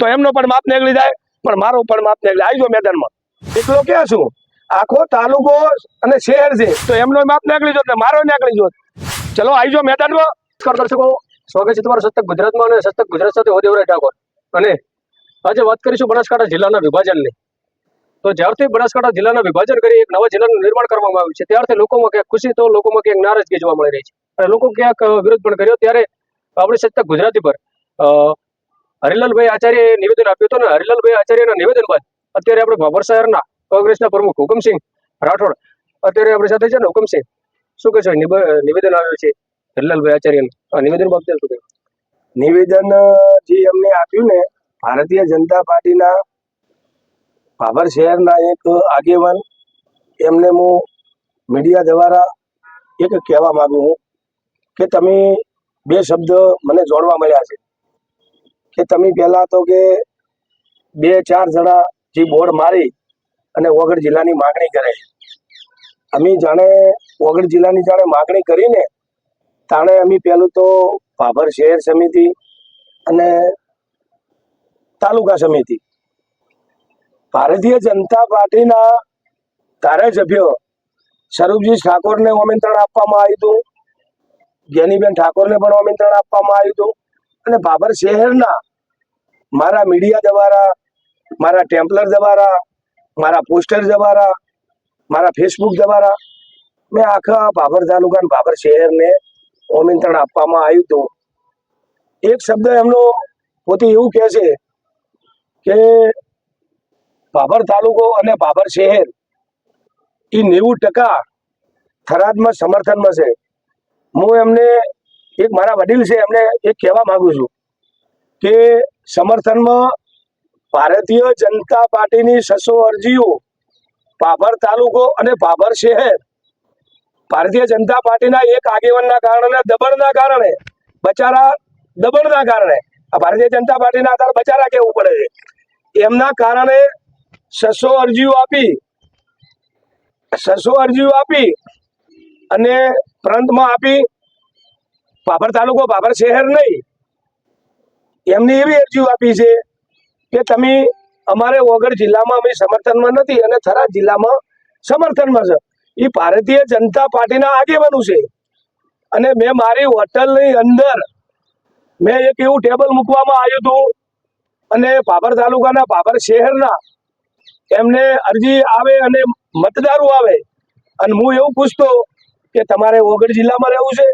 તો એમનો પણ માપ નીકળી જાય, પણ મારો પણ માપ નીકળી આવજો મેદાનમાં. એકલો ક્યાં છું? આખો તાલુકો અને શહેર છે, તો એમનો માપ નીકળી ને મારો નીકળી જોત. ચલો, આવજો મેદાનમાં. નમસ્કાર દર્શકો, સ્વાગત છે તમારું સતત ગુજરાતમાં અને સતત ગુજરાત સાથે હું ઠાકોર. અને આજે વાત કરીશું બનાસકાંઠા જિલ્લાના વિભાજનની. તો જ્યારથી બનાસકાંઠા જિલ્લાના વિભાજન કરી એક નવા જિલ્લાનું નિર્માણ કરવામાં આવ્યું છે, ત્યારથી લોકોમાં ક્યાંક ખુશી તો લોકોમાં ક્યાંક નારાજગી જોવા મળી રહી છે. અને લોકો ક્યાંક વિરોધ પણ કર્યો, ત્યારે આપણે સતત ગુજરાતી પર હરિલાલભાઈ આચાર્યએ નિવેદન આપ્યું હતું ને હરિલાલભાઈ આચાર્યના નિવેદન બાદ અત્યારે આપણે ભાભર શહેરના કોંગ્રેસના પ્રમુખ હુકમસિંહ રાઠોડ અત્યારે આપણી સાથે છે ને હુકમસિંહ. શું કહે છે? નિવેદન આવ્યું છે હરિલાલભાઈ આચાર્યનું. આ નિવેદન બાબતે શું કહ્યું નિવેદન, જે એમને આપ્યું ને, ભારતીય જનતા પાર્ટીના ભાભર શહેરના એક આગેવાન, એમને હું મીડિયા દ્વારા એક કહેવા માગું હું કે તમે બે શબ્દ મને જોડવા મળ્યા છે. કે તમે પહેલાં તો કે બે, ચાર જણા જે બોર્ડ મારી અને વગર જિલ્લાની માગણી કરે. અમે જાણે વગર જિલ્લાની જાણે માગણી કરીને તાણે અમે પહેલું તો ભાભર શહેર સમિતિ અને તાલુકા સમિતિ. ભારતીય જનતા પાર્ટીના ધારાસભ્ય સ્વરૂપજી ઠાકોરને આમંત્રણ આપવામાં આવ્યું હતું. જ્ઞાનીબેન ઠાકોરને પણ આમંત્રણ આપવામાં આવ્યું હતું. અને બાબર શહેરના મારા મીડિયા દ્વારા, મારા ટેમ્પલર દ્વારા, મારા પોસ્ટર દ્વારા, મારા ફેસબુક દ્વારા મેં આખા ભાભર તાલુકા અને બાબર શહેરને આમંત્રણ આપવામાં આવ્યું હતું. એક શબ્દ એમનો પોતે એવું કહે છે કે બાબર તાલુકો અને બાબર શહેર એ નેવું ટકા થરાદમાં સમર્થનમાં છે. હું એમને એક મારા વડીલ છે, એમને એક કહેવા માંગુ છું કે સમર્થનમાં ભારતીય જનતા પાર્ટીની છસો અરજીઓ ભાભર તાલુકો અને ભાભર શહેર ભારતીય જનતા પાર્ટીના એક આગેવાનના કારણે દબણના કારણે, બચારા દબણના કારણે આ ભારતીય જનતા પાર્ટીના આધાર બચારા કેવું પડે છે. એમના કારણે છસો અરજીઓ આપી, છસો અરજીઓ આપી અને પ્રાંતમાં આપી ભાભર તાલુકો ભાભર શહેર નહીં. એમની એવી અરજીઓ આપી છે કે તમે અમારે વગર જિલ્લામાં અમે સમર્થનમાં નથી અને થરા જિલ્લામાં સમર્થનમાં છે. એ ભારતીય જનતા પાર્ટીના આગેવાનું છે. અને મેં મારી હોટલની અંદર મેં એક એવું ટેબલ મૂકવામાં આવ્યું હતું અને ભાભર તાલુકાના ભાભર શહેરના એમને અરજી આવે અને મતદારો આવે. અને હું એવું પૂછતો કે તમારે વગર જિલ્લામાં રહેવું છે?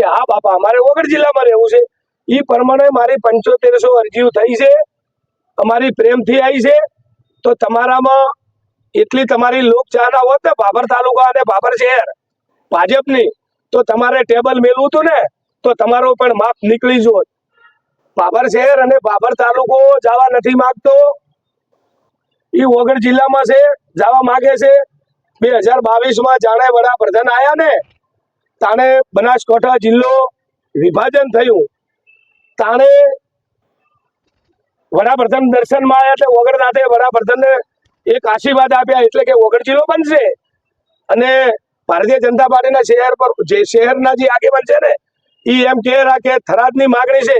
કે હા, બાપા, અમારે વગર જિલ્લામાં રહેવું છે. એ પ્રમાણે મારી પંચોતેરસો અરજીઓ થઈ છે. અમારી પ્રેમથી આવી છે. તો તમારામાં એટલી તમારી લોકચાહના હોત ને, બાબર તાલુકા અને બાબર શહેર ભાજપની, તો તમારે ટેબલ મેળવું હતું ને, તો તમારો પણ માપ નીકળી જોત. બાબર શહેર અને બાબર તાલુકો જવા નથી માગતો. એ વગર જિલ્લામાં છે, જવા માગે છે. બે હજાર બાવીસમાં જાણે વડાપ્રધાન આયા ને તાણે બનાસકાંઠા જિલ્લો વિભાજન થયું. તાણે વડાપ્રધાન દર્શનમાં આવ્યા એટલે વગરનાથે વડાપ્રધાનને એક આશીર્વાદ આપ્યા એટલે કે વગર જિલ્લો બનશે. અને ભારતીય જનતા પાર્ટીના શહેર પર જે શહેરના જે આગેવાન છે ને એ એમ કહે કે થરાદની માગણી છે.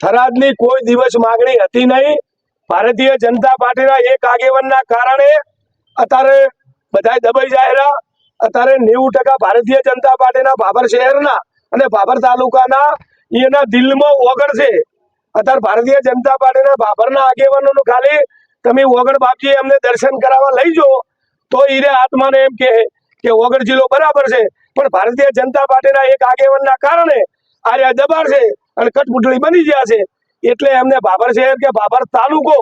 થરાદની કોઈ દિવસ માગણી હતી નહીં. ભારતીય જનતા પાર્ટીના એક આગેવાનના કારણે અત્યારે બધા દબાઈ જાહેરા અત્યારે નેવું ટકા ભારતીય જનતા પાર્ટીના ભાભર શહેરના અને ભાભર તાલુકાના એના દિલમાં ઓગળ છે. અત્યારે ભારતીય જનતા પાર્ટીના ભાભરના આગેવાનોનું ખાલી તમે ઓગળ બાપજી એમને દર્શન કરાવવા લઈ જો, તો ઈરે આત્માને એમ કહે કે ઓગળ જિલ્લો બરાબર છે. પણ ભારતીય જનતા પાર્ટીના એક આગેવાનના કારણે આ દબાણ છે અને કટપુટળી બની ગયા છે. એટલે એમને ભાભર શહેર કે ભાભર તાલુકો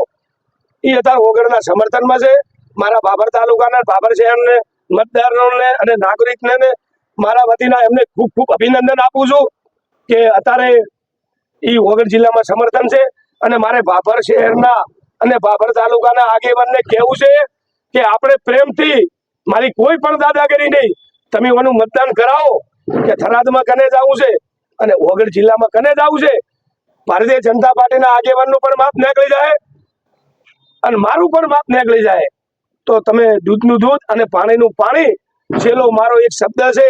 એ અત્યારે ઓગળના સમર્થનમાં છે. મારા ભાભર તાલુકાના ભાભર શહેરને મતદારોને અને નાગરિકને મારા વતીના એમને ખૂબ ખૂબ અભિનંદન આપું છું કે અત્યારે એ વગર જિલ્લામાં સમર્થન છે અને મારે ભાભર શહેરના અને ભાભર તાલુકાના આગેવાનને કહેવું છે કે આપણે પ્રેમથી મારી કોઈ પણ દાદાગીરી નહીં, તમે એનું મતદાન કરાવો કે થરાદમાં કને જવું છે અને વગર જિલ્લામાં કને જવું છે. ભારતીય જનતા પાર્ટીના આગેવાનનું પણ માપ નીકળી જાય અને મારું પણ માપ નીકળી જાય. તો તમે દૂધનું દૂધ અને પાણીનું પાણી, છેલ્લો મારો એક શબ્દ છે,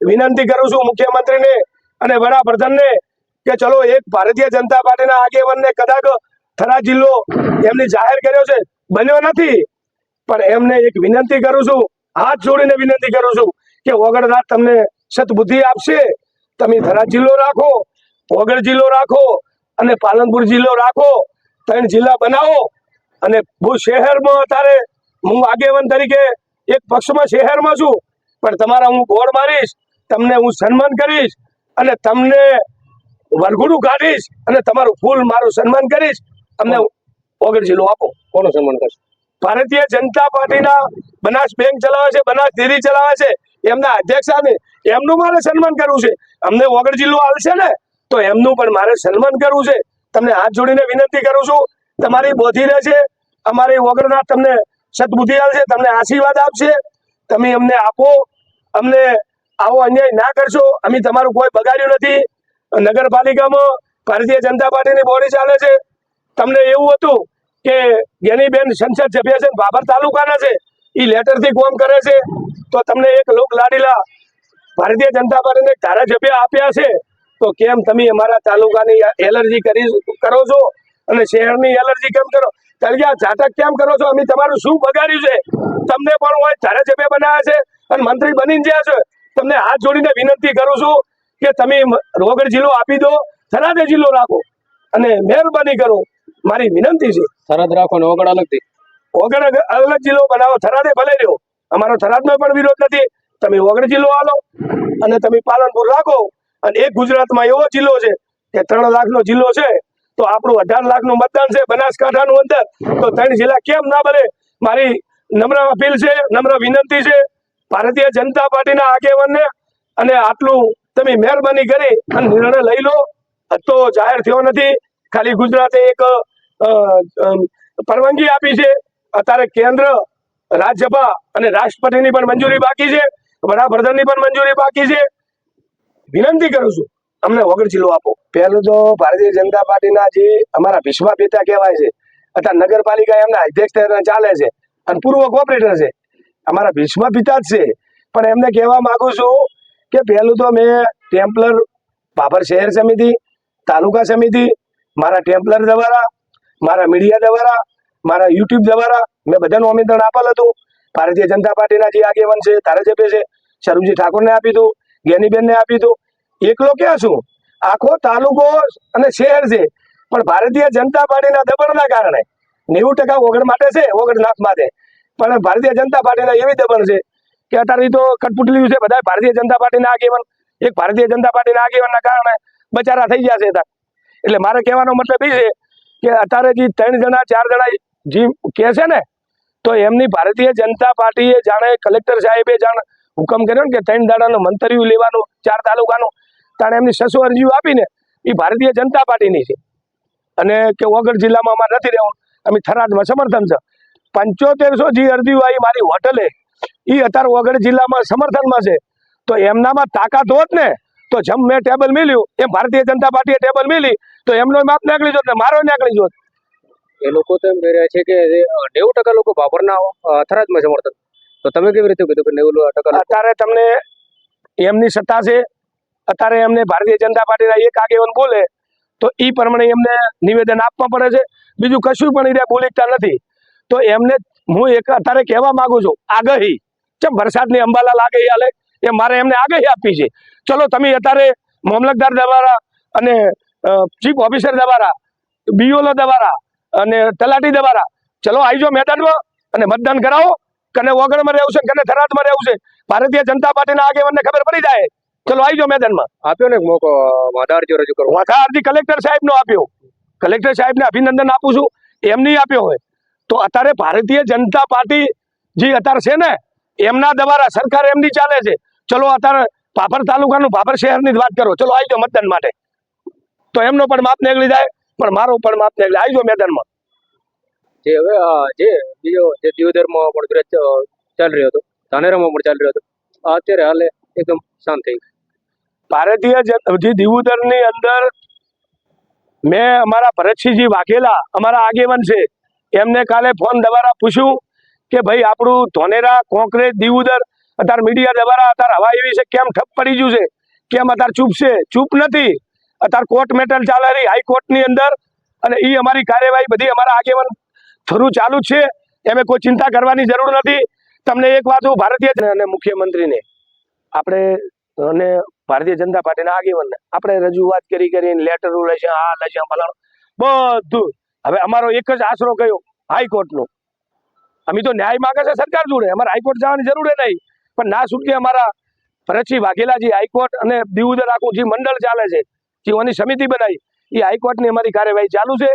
વિનંતી કરું છું મુખ્યમંત્રીને અને વડાપ્રધાનને કે ચલો એક ભારતીય જનતા પાર્ટીના આગેવાનને કદાચ થરા જિલ્લો એમને જાહેર કર્યો છે. બન્યો નથી. પણ એમને એક વિનંતી કરું છું, હાથ જોડીને વિનંતી કરું છું કે વગડનાથ તમને સદબુદ્ધિ આપશે. તમે થરા જિલ્લો રાખો ઓગળ જિલ્લો રાખો અને પાલનપુર જિલ્લો રાખો. ત્રણ જિલ્લા બનાવો અને ભુજ શહેરમાં અત્યારે હું આગેવાન તરીકે એક પક્ષમાં શહેરમાં છું, પણ તમારા હું ગોળ મારીશ, તમને હું સન્માન કરીશ અને તમને વરઘોડું કાઢીશ અને તમારું ફૂલ મારું સન્માન કરીશ. અમને ઓગણ જિલ્લો આપો. કોનો સન્માન કરશે? ભારતીય જનતા પાર્ટીના બનાસ બેંક ચલાવે છે, બનાસ ડેરી ચલાવે છે, એમના અધ્યક્ષ સામે એમનું મારે સન્માન કરવું છે. અમને વગર જિલ્લો આવશે ને, તો એમનું પણ મારે સન્માન કરવું છે. તમને હાથ જોડીને વિનંતી કરું છું, તમારી બોધી રહેશે, અમારી વગરના તમને સદબુદ્ધિ આવશે તમને આશીર્વાદ આપશે. તમે અમને આપો, અમને આવો અન્યાય ના કરશો. અમે તમારું કોઈ બગાડ્યું નથી. નગરપાલિકામાં ભારતીય જનતા પાર્ટીની બોડી ચાલે છે. તમને એવું હતું કે જ્ઞાનીબેન સંસદ સભ્ય છે બાબર તાલુકાના છે એ લેટરથી કોમ કરે છે. તો તમને એક લોક લાડીલા ભારતીય જનતા પાર્ટીને ધારાસભ્ય આપ્યા છે. તો કેમ તમે અમારા તાલુકાની એલર્જી કરી કરો છો? અને શહેરની એલર્જી કેમ કરો? કે ઝાટક કેમ કરો છો? અમે તમારું શું બગાડ્યું છે? તમને પણ હોય ધારાસભ્ય બનાવ્યા છે અને મંત્રી બની ગયા છે. તમને હાથ જોડીને વિનંતી કરું છું કે તમે રોગડ જિલ્લો આપી દો થરાદે જિલ્લો રાખો. અને મહેરબાની કરો. મારી વિનંતી છે. સરહદ રાખો ને ઓગળ અલગથી. ઓગણ અલગ જિલ્લો બનાવો. થરાદે ભલે રહ્યો. અમારો થરાદનો પણ વિરોધ નથી. તમે વગર જિલ્લો આલો અને તમે પાલનપુર રાખો. અને એક ગુજરાતમાં એવો જિલ્લો છે કે ત્રણ લાખનો જિલ્લો છે તો આપણું અઢાર લાખનું મતદાન છે બનાસકાંઠાનું અંદર. તો ત્રણ જિલ્લા કેમ ના બને? મારી નમ્ર અપીલ છે, નમ્ર વિનંતી છે. ભારતીય જનતા પાર્ટીના આગેવાનને અને આટલું તમે મહેરબાની કરી અને નિર્ણય લઈ લો. તો જાહેર થયો નથી. ખાલી ગુજરાતે એક પરવાનગી આપી છે. અત્યારે કેન્દ્ર, રાજ્યસભા અને રાષ્ટ્રપતિની પણ મંજૂરી બાકી છે. વડાપ્રધાનની પણ મંજૂરી બાકી છે. વિનંતી કરું છું. અમને વગર જિલ્લો આપો. પહેલું તો ભારતીય જનતા પાર્ટીના જે અમારા ભીષ્મા પિતા કહેવાય છે અત્યારે નગરપાલિકા એમના અધ્યક્ષ ચાલે છે અને પૂર્વ કોઓપરેટર છે. અમારા ભીષ્મા પિતા જ છે. પણ એમને કહેવા માગું છું કે પહેલું તો મેં ટેમ્પલર બાબર શહેર સમિતિ, તાલુકા સમિતિ, મારા ટેમ્પલર દ્વારા, મારા મીડિયા દ્વારા, મારા યુટ્યુબ દ્વારા મેં બધાનું આમંત્રણ આપેલ હતું. ભારતીય જનતા પાર્ટીના જે આગેવાન છે ધારાસભ્ય છે, શરૂજી ઠાકોરને આપી હતું જ્ઞાનીબેનને આપી હતું એકલો ક્યાં છું? આખો તાલુકો અને શહેર છે. પણ ભારતીય જનતા પાર્ટીના દબણના કારણે નેવું ટકા વગર માટે છે વગર નાથ માટે. પણ ભારતીય જનતા પાર્ટીના એવી દબણ છે કે અત્યારે તો કટપુટલી છે બધા ભારતીય જનતા પાર્ટીના આગેવાન. એક ભારતીય જનતા પાર્ટીના આગેવાનના કારણે બચારા થઈ ગયા છે ત્યાં. એટલે મારે કહેવાનો મતલબ એ છે કે અત્યારે જે ત્રણ જણા, ચાર જણા જે કહે છે ને, તો એમની ભારતીય જનતા પાર્ટીએ જાણે કલેક્ટર સાહેબે જાણે હુકમ કર્યો ને કે ત્રણ દાડાનું મંતવ્યું લેવાનું, ચાર તાલુકાનું. તાણે એમની સસુ અરજીઓ આપીને એ ભારતીય જનતા પાર્ટીની છે. અને કે વગર જિલ્લામાં અમારે નથી રહેવું અમે થરાદમાં સમર્થન છે. પંચોતેરસો જે અરજીઓ આવી મારી હોટલે એ અત્યારે વગર જિલ્લામાં સમર્થનમાં છે. તો એમનામાં તાકાત હોત ને તો જમ મેં ટેબલ મેલ્યું એમ ભારતીય જનતા પાર્ટીએ ટેબલ મેલી તો એમનો માપ નીકળી જોત ને મારો નીકળી જોત. એ લોકો તો એમ કહી રહ્યા છે કે નેવું ટકા લોકો બાબરના અ, થરાદમાં સમર્થન. તો તમે કેવી રીતે કીધું કે નેવું ટકા અત્યારે તમને એમની સત્તા છે અત્યારે એમને ભારતીય જનતા પાર્ટીના એક આગેવાન બોલે, તો એ પ્રમાણે એમને નિવેદન આપવા પડે છે. બીજું કશું પણ એ બોલીકતા નથી. તો એમને હું એક અત્યારે કહેવા માંગુ છું, આગાહી. ચમ વરસાદની અંબાલા લાગે હાલે? એ મારે એમને આગાહી આપી છે. ચલો, તમે અત્યારે મામલતદાર દ્વારા અને ચીફ ઓફિસર દ્વારા, બીઓલો દ્વારા અને તલાટી દ્વારા, ચલો આવી જાઓ મેદાનમાં અને મતદાન કરાવો. કને ઓગણમાં રહેવું છે કને થરાદમાં રહેવું છે? ભારતીય જનતા પાર્ટીના આગેવાનને ખબર પડી જાય. ચલો આવી જાઓ મેદાનમાં. આપ્યો ને મોકો આધાર જો રજૂ કરો વાંધા અરજી કલેક્ટર સાહેબનો આપ્યો. કલેક્ટર સાહેબને અભિનંદન આપું છું. એમની આપ્યો હોય. તો અત્યારે ભારતીય જનતા પાર્ટી જે અત્યારે છે ને એમના દ્વારા સરકાર એમની ચાલે છે. ચલો અત્યારે પાપર તાલુકાનું પાપર શહેરની જ વાત કરો. ચલો આવી જાઓ મતદાન માટે. તો એમનો પણ માપ નીકળી જાય પણ મારો પણ માપ નીકળી. આવી જાઓ મેદાનમાં. જે હવે જે બીજો જે દિયોદરમાં પણ ચાલી રહ્યો હતો ધાનેરામાં પણ ચાલી રહ્યો હતો. અત્યારે હાલે એકદમ શાંત થઈ ગયું. ભારતીય દીવુદરની અંદર મેં અમારા ભરતસિંહજી વાઘેલા, અમારા આગેવાન છે, એમને કાલે ફોન દ્વારા પૂછ્યું કે ભાઈ, આપણું ધોનેરા, કોંકરેજ, દીવુદર અત્યારે મીડિયા દ્વારા અત્યારે હવા એવી છે, કેમ ઠપ પડી ગયું છે? કેમ અત્યારે ચૂપ છે? ચૂપ નથી. અત્યારે કોર્ટ મેટર ચાલે રહી હાઈકોર્ટની અંદર અને એ અમારી કાર્યવાહી બધી અમારા આગેવાન થરું ચાલુ છે. એમે કોઈ ચિંતા કરવાની જરૂર નથી. તમને એક વાત હું ભારતીય અને મુખ્યમંત્રીને, આપણે અને ભારતીય જનતા પાર્ટીના આગેવાનને. આપણે રજૂઆત કરી કરીને લેટરો લેશે આ લેશે ફલાણું, બધું. હવે અમારો એક જ આશરો કયો, હાઈકોર્ટનો. અમે તો ન્યાય માંગે છે સરકાર જોડે. અમારે હાઈકોર્ટ જવાની જરૂર નહીં. પણ ના સુધી અમારા ભરતસિંહ વાઘેલા જે હાઈકોર્ટ અને દીવદર આખું જે મંડળ ચાલે છે જેઓની સમિતિ બનાવી એ હાઈકોર્ટની અમારી કાર્યવાહી ચાલુ છે.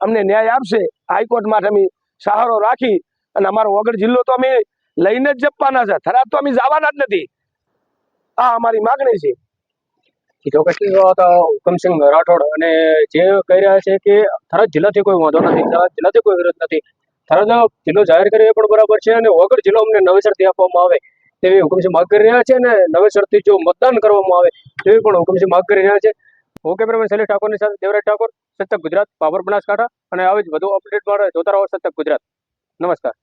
અમને ન્યાય આપશે. હાઈકોર્ટ માટે અમે સહારો રાખી અને અમારો વગર જિલ્લો તો અમે લઈને જ જપવાના છે. થરાદ તો અમે જવાના જ નથી. આ અમારી માગણી છે. હુકમસિંહ રાઠોડ અને જે કહી રહ્યા છે કે થરાદ જિલ્લાથી કોઈ વાંધો નથી, થરાદ જિલ્લાથી કોઈ વિરોધ નથી. થરાદ જિલ્લો જાહેર કર્યો એ પણ બરાબર છે અને વગર જિલ્લો અમને નવેસરથી આપવામાં આવે તેવી હુકમસિંહ માગ કરી રહ્યા છે અને નવેસરથી જો મતદાન કરવામાં આવે તેવી પણ હુકમસિંહ માગ કરી રહ્યા છે. હું કેમેરામેન શૈલેષ ઠાકોરની સાથે દેવરાજ ઠાકોર, સતત ગુજરાત, પાવર બનાસકાંઠા અને આવી જ વધુ અપડેટ માટે જોતા રહો સતત ગુજરાત. નમસ્કાર.